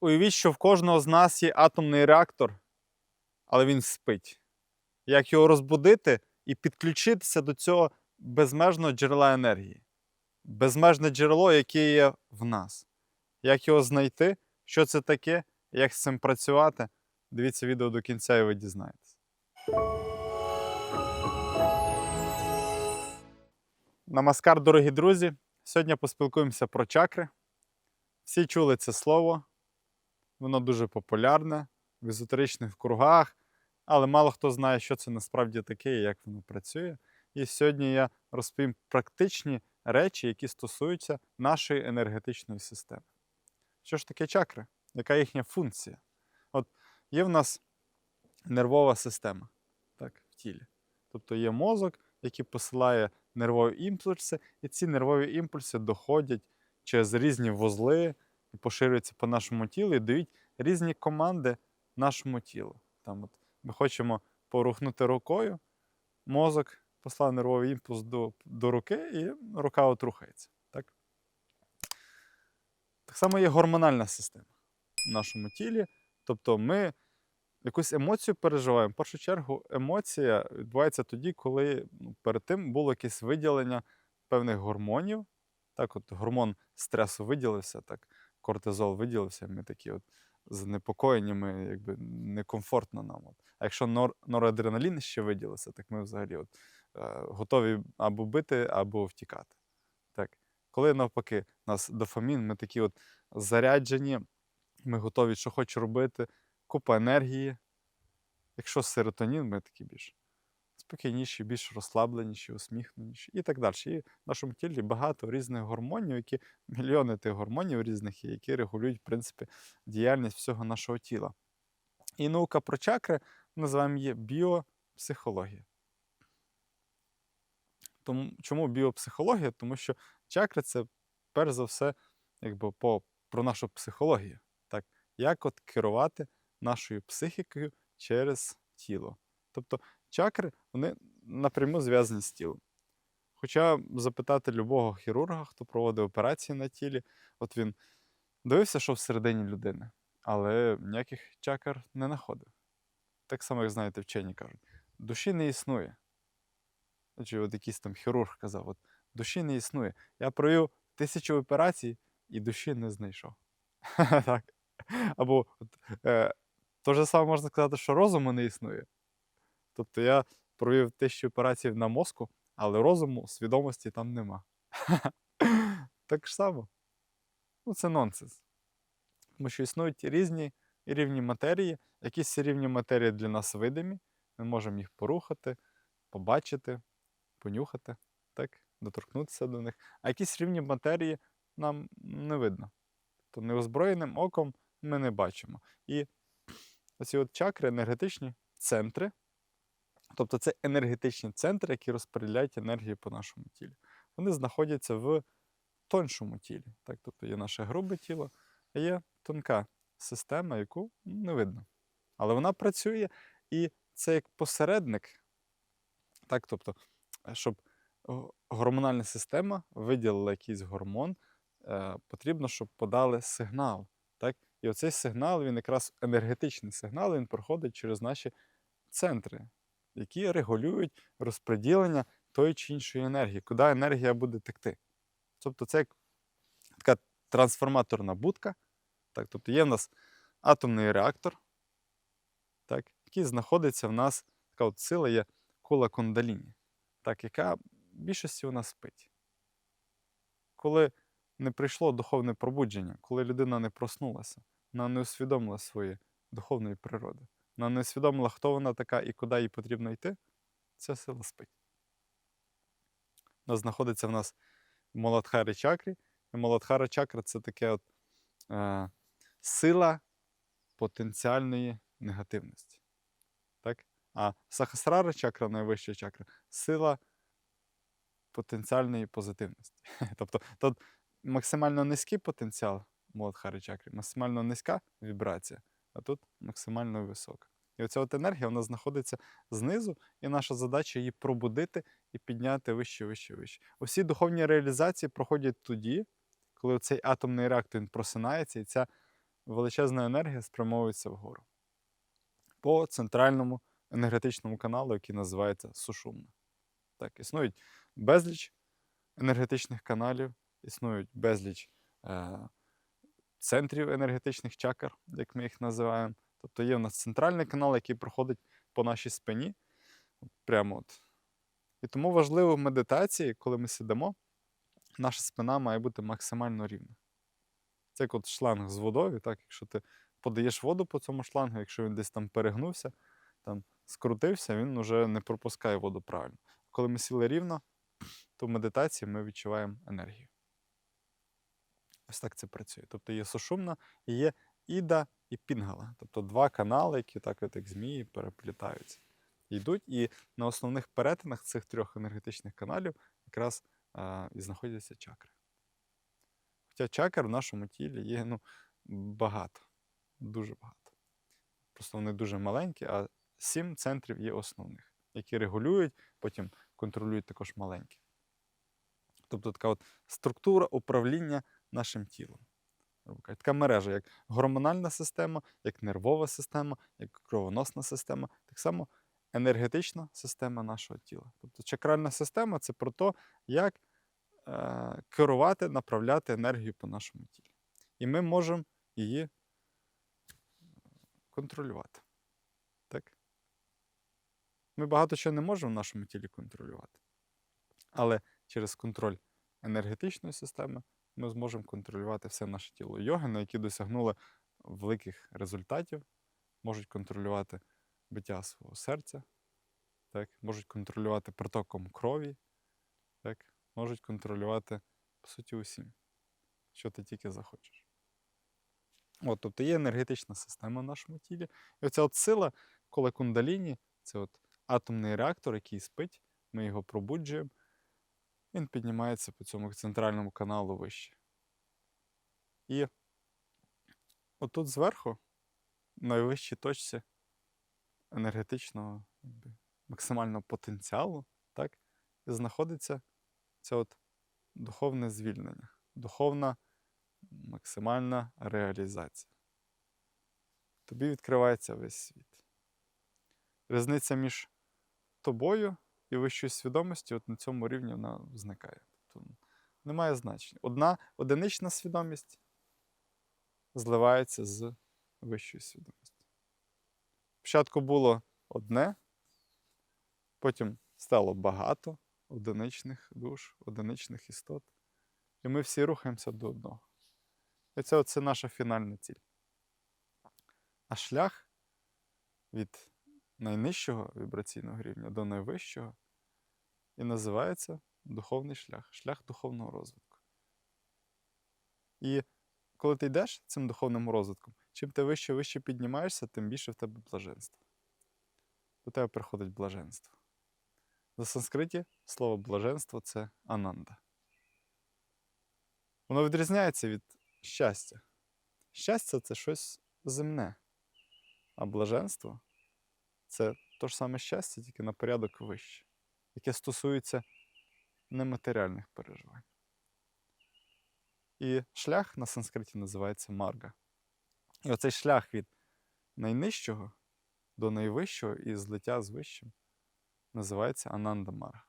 Уявіть, що в кожного з нас є атомний реактор, але він спить. Як його розбудити і підключитися до цього безмежного джерела енергії? Безмежне джерело, яке є в нас. Як його знайти, що це таке, як з цим працювати? Дивіться відео до кінця і ви дізнаєтесь. Намаскар, дорогі друзі! Сьогодні поспілкуємося про чакри. Всі чули це слово, воно дуже популярне в езотеричних кругах, але мало хто знає, що це насправді таке і як воно працює. І сьогодні я розповім практичні речі, які стосуються нашої енергетичної системи. Що ж таке чакри? Яка їхня функція? От є в нас нервова система так, в тілі. Тобто є мозок, який посилає нервові імпульси, і ці нервові імпульси доходять через різні вузли і поширюються по нашому тілу і дають різні команди нашому тілу. Там от ми хочемо порухнути рукою, мозок послав нервовий імпульс до, до руки, і рука от рухається. Так? так само є гормональна система в нашому тілі. Тобто ми якусь емоцію переживаємо. В першу чергу, емоція відбувається тоді, коли ну, перед тим було якесь виділення певних гормонів. Так, от гормон стресу виділився, так, кортизол виділився, ми такі от занепокоєні, ми якби некомфортно нам. От. А якщо нор, норадреналін ще виділився, так ми взагалі от, е, готові або бити, або втікати. Так. Коли навпаки, нас дофамін, ми такі от заряджені, ми готові, що хоч робити, купа енергії. Якщо серотонін, ми такі більш спокійніші, більш розслабленіші, усміхненіші і так далі. І в нашому тілі багато різних гормонів, які мільйони тих гормонів різних, які регулюють, в принципі, діяльність всього нашого тіла. І наука про чакри називаємо її біопсихологія. Тому, чому біопсихологія? Тому що чакри це перш за все якби, по, про нашу психологію. Так? Як от керувати нашою психікою через тіло. Тобто чакри вони напряму зв'язані з тілом. Хоча запитати любого хірурга, хто проводить операції на тілі, от він дивився, що всередині людини, але ніяких чакр не знаходив. Так само, як знаєте, вчені кажуть, душі не існує. Чи от якийсь там хірург казав, от душі не існує. Я провів тисячу операцій і душі не знайшов. так. Або е, то же саме можна сказати, що розуму не існує. Тобто я провів тисячу операцій на мозку, але розуму, свідомості там нема. так само. Ну, це нонсенс. Тому що існують різні рівні матерії, якісь рівні матерії для нас видимі. Ми можемо їх порухати, побачити, понюхати, так? доторкнутися до них. А якісь рівні матерії нам не видно. Тобто неозброєним оком ми не бачимо. І оці от чакри, енергетичні центри. Тобто це енергетичні центри, які розподіляють енергію по нашому тілі. Вони знаходяться в тоншому тілі. Так? Тобто є наше грубе тіло, а є тонка система, яку не видно. Але вона працює і це як посередник. Так? Тобто, щоб гормональна система виділила якийсь гормон, е, потрібно, щоб подали сигнал. Так? І оцей сигнал, він якраз енергетичний сигнал, він проходить через наші центри, які регулюють розподілення тої чи іншої енергії, куди енергія буде текти. Тобто це як така трансформаторна будка. Так, Тобто є в нас атомний реактор, так, який знаходиться в нас, така от сила є кула кундаліні, так, яка в більшості у нас спить. Коли не прийшло духовне пробудження, коли людина не проснулася, вона не усвідомила своєї духовної природи. Вона не усвідомила, хто вона така і куди їй потрібно йти, ця сила спить. Вона знаходиться в нас в Моладхарі чакрі. І Моладхара чакра це таке от, е, сила потенціальної негативності. Так? А Сахасрара чакра, найвища чакра, сила потенціальної позитивності. Тобто тут максимально низький потенціал Моладхари чакри, максимально низька вібрація, а тут максимально висока. І оця от енергія вона знаходиться знизу, і наша задача її пробудити і підняти вище, вище, вище. Усі духовні реалізації проходять тоді, коли цей атомний реактор він просинається, і ця величезна енергія спрямовується вгору по центральному енергетичному каналу, який називається сушумна. Так, існують безліч енергетичних каналів, існують безліч е, центрів енергетичних чакр, як ми їх називаємо. Тобто є у нас центральний канал, який проходить по нашій спині. Прямо от. І тому важливо в медитації, коли ми сидимо, наша спина має бути максимально рівна. Це як от шланг з водою, так, якщо ти подаєш воду по цьому шлангу, якщо він десь там перегнувся, там скрутився, він вже не пропускає воду правильно. Коли ми сіли рівно, то в медитації ми відчуваємо енергію. Ось так це працює. Тобто є сушумна і є іда і пінгала. Тобто два канали, які так от як змії переплітаються. Йдуть, і на основних перетинах цих трьох енергетичних каналів якраз а, і знаходяться чакри. Хоча чакр в нашому тілі є ну, багато, дуже багато. Просто вони дуже маленькі, а сім центрів є основних, які регулюють, потім контролюють також маленькі. Тобто така от структура управління нашим тілом. Така мережа, як гормональна система, як нервова система, як кровоносна система, так само енергетична система нашого тіла. Тобто чакральна система це про те, як е, керувати, направляти енергію по нашому тілі. І ми можемо її контролювати. Так? Ми багато чого не можемо в нашому тілі контролювати. Але через контроль енергетичної системи ми зможемо контролювати все наше тіло. Йогини, які досягнули великих результатів, можуть контролювати биття свого серця, так? можуть контролювати притоком крові, так? можуть контролювати, по суті, усім, що ти тільки захочеш. От, тобто є енергетична система в нашому тілі. І оця от сила, коли кундаліні, це от атомний реактор, який спить, ми його пробуджуємо, він піднімається по цьому центральному каналу вище. І отут зверху, в найвищій точці енергетичного максимального потенціалу, так, знаходиться це от духовне звільнення, духовна максимальна реалізація. Тобі відкривається весь світ. Різниця між тобою і вищою свідомістю от на цьому рівні вона зникає. Тобто немає значення. Одна одинична свідомість зливається з вищою свідомістю. Спочатку було одне, потім стало багато одиничних душ, одиничних істот. І ми всі рухаємося до одного. І це оце наша фінальна ціль. А шлях від найнижчого вібраційного рівня до найвищого і називається духовний шлях, шлях духовного розвитку. І коли ти йдеш цим духовним розвитком, чим ти вище вище піднімаєшся, тим більше в тебе блаженство. До тебе приходить блаженство. За санскриті слово блаженство це ананда. Воно відрізняється від щастя. Щастя це щось земне, а блаженство це те ж саме щастя, тільки на порядок вище, яке стосується нематеріальних переживань. І шлях на санскриті називається марга. І оцей шлях від найнижчого до найвищого і злиття з вищим називається Ананда Марга.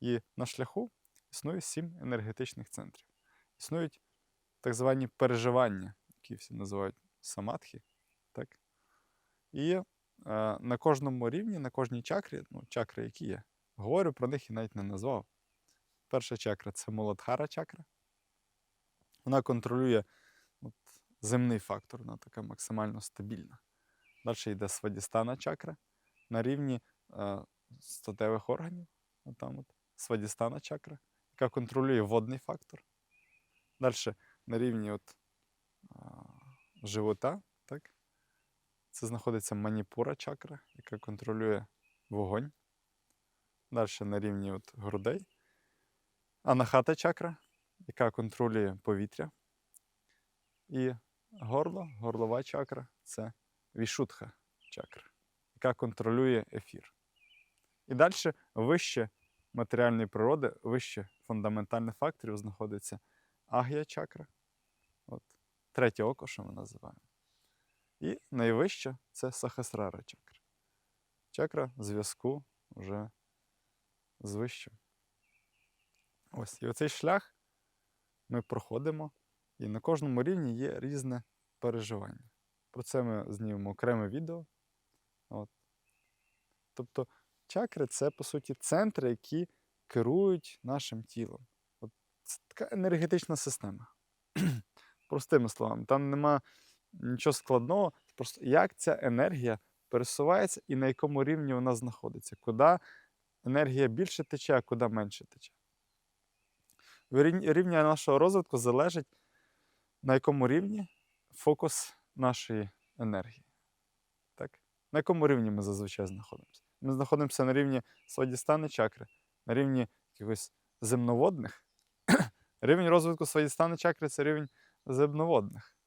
І на шляху існує сім енергетичних центрів. Існують так звані переживання, які всі називають самадхи. І е, на кожному рівні, на кожній чакрі, ну, чакри, які є, говорю про них і навіть не назвав. Перша чакра це Муладхара чакра. Вона контролює от, земний фактор, вона така максимально стабільна. Далі йде Свадістана чакра на рівні е, статевих органів. Отам от, Свадістана чакра, яка контролює водний фактор. Далі на рівні от, а, живота, так? Це знаходиться маніпура чакра, яка контролює вогонь. Далі на рівні от грудей. Анахата чакра, яка контролює повітря. І горло, горлова чакра це вішутха чакра, яка контролює ефір. І далі вище матеріальної природи, вище фундаментальних факторів знаходиться агія чакра. От. третє око, що ми називаємо. Найвища це сахасрара чакра. Чакра зв'язку вже з вищим. Ось, і оцей шлях ми проходимо, і на кожному рівні є різне переживання. Про це ми знімемо окреме відео. От. Тобто чакри це, по суті, центри, які керують нашим тілом. От Це така енергетична система. Простими словами, там нема нічого складного. Просто як ця енергія пересувається і на якому рівні вона знаходиться, куди енергія більше тече, а куди менше тече. Рівня нашого розвитку залежить, на якому рівні фокус нашої енергії. Так? На якому рівні ми зазвичай знаходимося? Ми знаходимося на рівні свадістани чакри, на рівні якихось земноводних. Рівень розвитку свадістани чакри це рівень земноводних.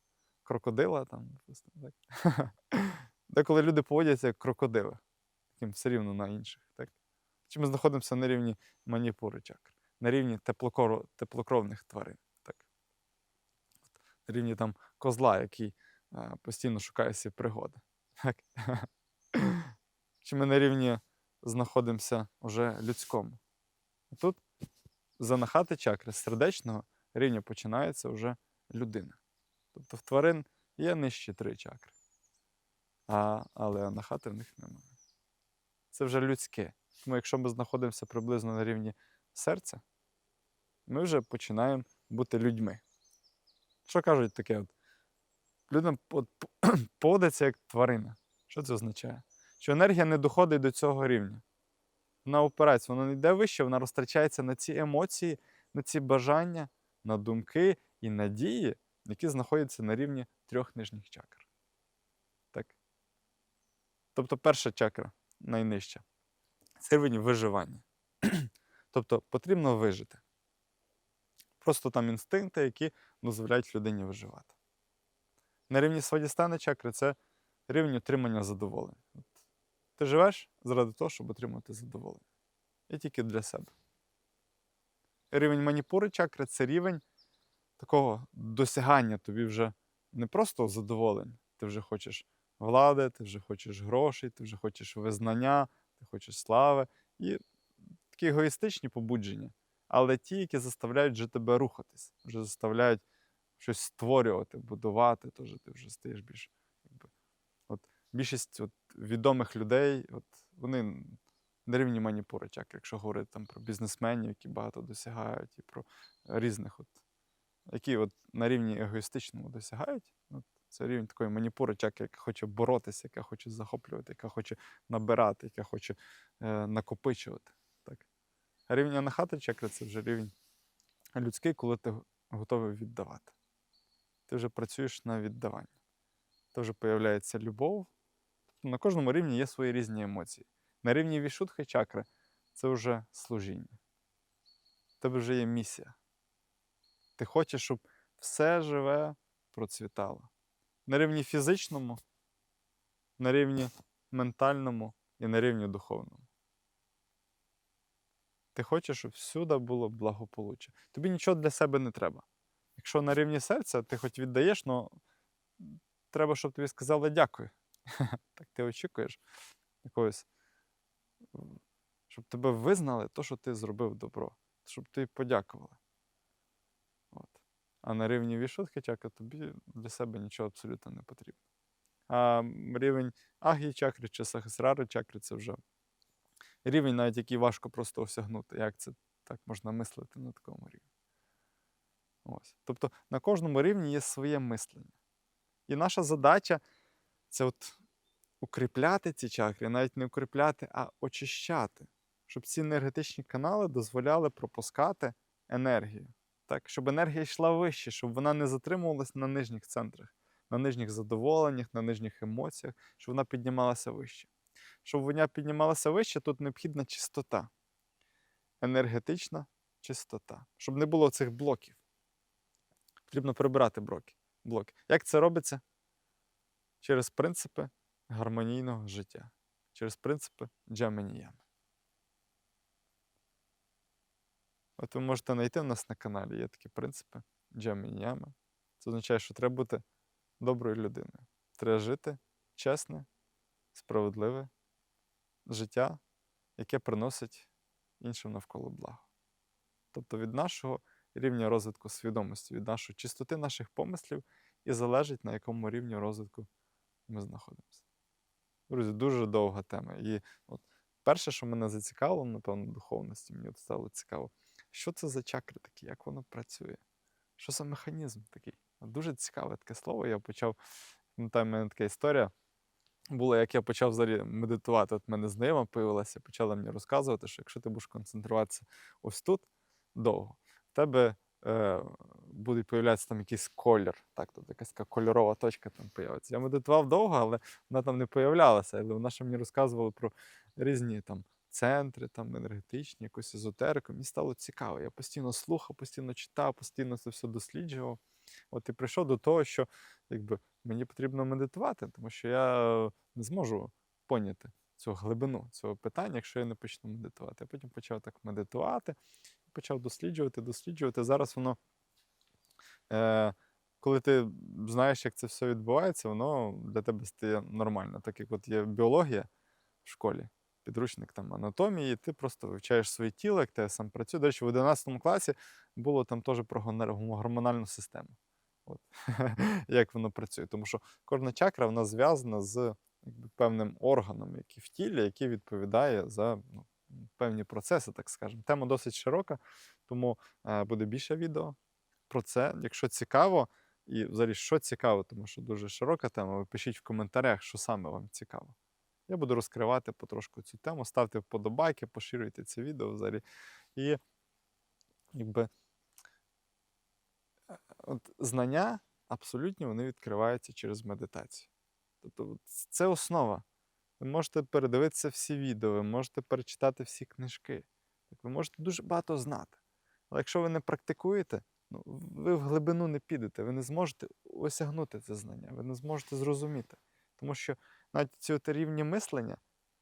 Крокодила там, допустимо, так. Деколи люди поводяться як крокодили, таким все рівно на інших. Так? Чи ми знаходимося на рівні маніпури чакр, на рівні теплокровних тварин. Так? На рівні там козла, який а, постійно шукає собі пригоди. Так? Чи ми на рівні знаходимося вже людському? Тут за нахати чакри з сердечного рівня починається вже людина. Тобто в тварин є нижчі три чакри, а, але анахати в них немає. Це вже людське. Тому якщо ми знаходимося приблизно на рівні серця, ми вже починаємо бути людьми. Що кажуть таке? От, от, поводиться як тварина. Що це означає? Що енергія не доходить до цього рівня. Вона опирається, вона не йде вище, вона розтрачається на ці емоції, на ці бажання, на думки і надії, які знаходяться на рівні трьох нижніх чакр. Так? Тобто перша чакра найнижча це рівень виживання. тобто потрібно вижити. Просто там інстинкти, які дозволяють людині виживати. На рівні свадістани чакри це рівень отримання задоволення. От Ти живеш заради того, щоб отримати задоволення. І тільки для себе. Рівень маніпури чакри це рівень такого досягання тобі вже не просто задоволення. Ти вже хочеш влади, ти вже хочеш грошей, ти вже хочеш визнання, ти хочеш слави. І такі егоїстичні побудження, але ті, які заставляють вже тебе рухатись, вже заставляють щось створювати, будувати, тож ти вже стаєш більш. Якби, от, більшість от, відомих людей, от, вони на рівні маніпури, чакри, якщо говорити там про бізнесменів, які багато досягають, і про різних, от, які от, на рівні егоїстичному досягають. От, це рівень такої маніпури, чакри, яка хоче боротися, яка хоче захоплювати, яка хоче набирати, яка хоче е, накопичувати. Так. А рівень анахати чакри це вже рівень людський, коли ти готовий віддавати. Ти вже працюєш на віддавання. То вже появляється любов. Тобто на кожному рівні є свої різні емоції. На рівні вішутхи чакри це вже служіння. В тебе вже є місія. Ти хочеш, щоб все живе процвітало. На рівні фізичному, на рівні ментальному і на рівні духовному. Ти хочеш, щоб всюди було благополуччя. Тобі нічого для себе не треба. Якщо на рівні серця ти хоч віддаєш, але треба, щоб тобі сказали дякую. Так ти очікуєш якогось, щоб тебе визнали, то, що ти зробив добро, щоб тобі подякували. А на рівні вішутки чакри тобі для себе нічого абсолютно не потрібно. А рівень агі чакри чи сахасрари чакри це вже рівень, навіть який важко просто осягнути. Як це так можна мислити на такому рівні? Ось. Тобто на кожному рівні є своє мислення. І наша задача це от укріпляти ці чакри, навіть не укріпляти, а очищати, щоб ці енергетичні канали дозволяли пропускати енергію. Так, Щоб енергія йшла вище, щоб вона не затримувалась на нижніх центрах, на нижніх задоволеннях, на нижніх емоціях, щоб вона піднімалася вище. Щоб вона піднімалася вище, тут необхідна чистота, енергетична чистота, щоб не було цих блоків. Потрібно прибирати блоки. Як це робиться? Через принципи гармонійного життя, через принципи джаманіями. От ви можете знайти в нас на каналі, є такі принципи джаманіями. Це означає, що треба бути доброю людиною. Треба жити чесне, справедливе життя, яке приносить іншим навколо благо. Тобто від нашого рівня розвитку свідомості, від нашої чистоти наших помислів і залежить, на якому рівні розвитку ми знаходимося. Друзі, дуже довга тема. І от перше, що мене зацікавило, напевно, духовності, мені от стало цікаво, що це за чакри такі, як воно працює, що за механізм такий. Дуже цікаве таке слово. Я почав, пам'ятаю, в мене така історія була, як я почав взагалі медитувати. От мене знайома появилася, почала мені розказувати, що якщо ти будеш концентруватися ось тут довго, в тебе е, буде появлятися там якийсь колір. Так, тут якась така кольорова точка там появиться. Я медитував довго, але вона там не появлялася. Але вона ще мені розказувала про різні там центри, там енергетичні, якусь езотерику. Мені стало цікаво. Я постійно слухав, постійно читав, постійно це все досліджував. От і прийшов до того, що якби мені потрібно медитувати, тому що я не зможу поняти цю глибину цього питання, якщо я не почну медитувати. Я потім почав так медитувати, почав досліджувати, досліджувати. Зараз воно, е, коли ти знаєш, як це все відбувається, воно для тебе стає нормально. Так як от є біологія в школі, підручник там анатомії, ти просто вивчаєш своє тіло, як тебе сам працює. До речі, в 11 класі було там теж про гормональну систему. От. як воно працює. Тому що кожна чакра вона зв'язана з якби, певним органом, який в тілі, який відповідає за ну, певні процеси, так скажемо. Тема досить широка, тому е, буде більше відео про це. Якщо цікаво, і взагалі, що цікаво, тому що дуже широка тема, ви пишіть в коментарях, що саме вам цікаво. Я буду розкривати потрошку цю тему, ставте вподобайки, поширюйте це відео взагалі. І якби е, от знання абсолютні вони відкриваються через медитацію. Тобто це основа. Ви можете передивитися всі відео, ви можете перечитати всі книжки. Ви можете дуже багато знати. Але якщо ви не практикуєте, ну, ви в глибину не підете, ви не зможете осягнути це знання, ви не зможете зрозуміти. Тому що навіть ці от рівні мислення,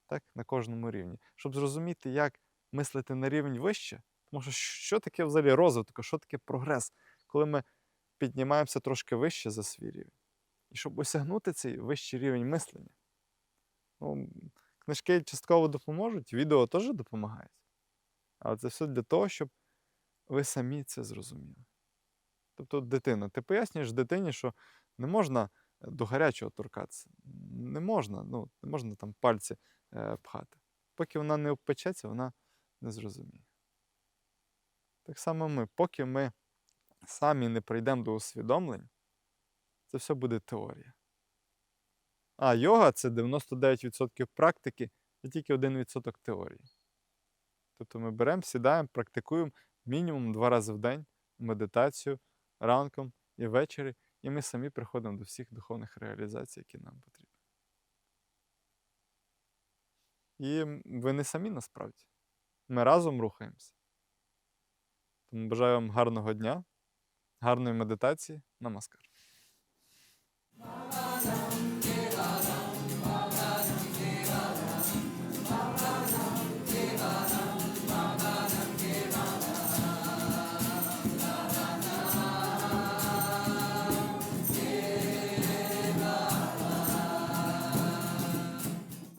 так, на кожному рівні, щоб зрозуміти, як мислити на рівень вище, тому що що таке взагалі розвиток, що таке прогрес, коли ми піднімаємося трошки вище за свій рівень. І щоб осягнути цей вищий рівень мислення. Ну, книжки частково допоможуть, відео теж допомагають. Але це все для того, щоб ви самі це зрозуміли. Тобто, дитина, ти пояснюєш дитині, що не можна до гарячого торкатися. Не можна, ну, не можна там пальці е, пхати. Поки вона не обпечеться, вона не зрозуміє. Так само ми, поки ми самі не прийдемо до усвідомлень, це все буде теорія. А йога це 99% практики і тільки 1% теорії. Тобто ми беремо, сідаємо, практикуємо мінімум два рази в день медитацію ранком і ввечері, і ми самі приходимо до всіх духовних реалізацій, які нам потрібні. І ви не самі насправді. Ми разом рухаємося. Тому бажаю вам гарного дня, гарної медитації. Намаскар.